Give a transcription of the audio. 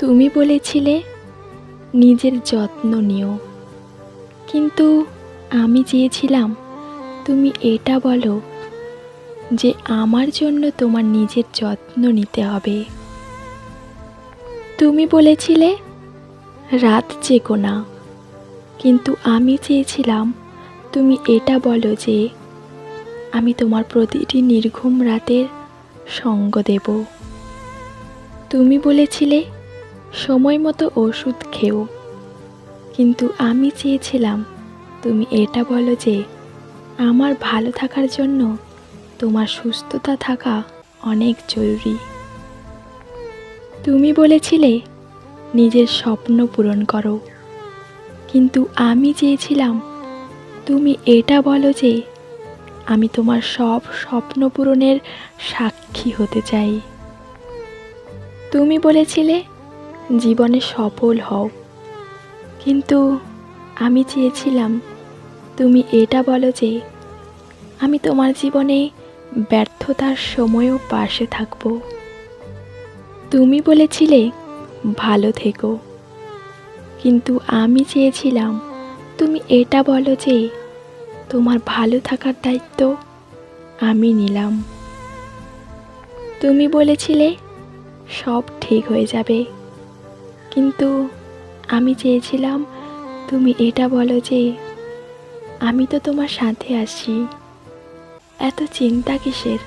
তুমি বলেছিলে নিজের যত্ন নিও। কিন্তু আমি চেয়েছিলাম, তুমি এটা বলো যে আমার জন্য তোমার নিজের যত্ন নিতে হবে। তুমি বলেছিলে, রাত চেকো না। কিন্তু আমি চেয়েছিলাম, তুমি এটা বলো যে আমি তোমার প্রতিটি নির্ঘুম রাতের সঙ্গ দেব। তুমি বলেছিলে সময় মতো ওষুধ খেও। কিন্তু আমি চেয়েছিলাম, তুমি এটা বলো যে, আমার ভালো থাকার জন্য তোমার সুস্থতা থাকা অনেক জরুরি। তুমি বলেছিলে, নিজের স্বপ্ন পূরণ করো। কিন্তু আমি চেয়েছিলাম, তুমি এটা বলো যে, আমি তোমার সব স্বপ্ন পূরণের সাক্ষী হতে চাই। তুমি বলেছিলে জীবনে সফল হও। কিন্তু আমি চেয়েছিলাম, তুমি এটা বলো যে, আমি তোমার জীবনে ব্যর্থতার সময়ও পাশে থাকব। তুমি বলেছিলে, ভালো থেকো। কিন্তু আমি চেয়েছিলাম, তুমি এটা বলো যে, তোমার ভালো থাকার দায়িত্ব আমি নিলাম। তুমি বলেছিলে, সব ঠিক হয়ে যাবে। কিন্তু আমি চেয়েছিলাম তুমি এটা বলো যে আমি তো তোমার সাথে আসি এত চিন্তা কিসের?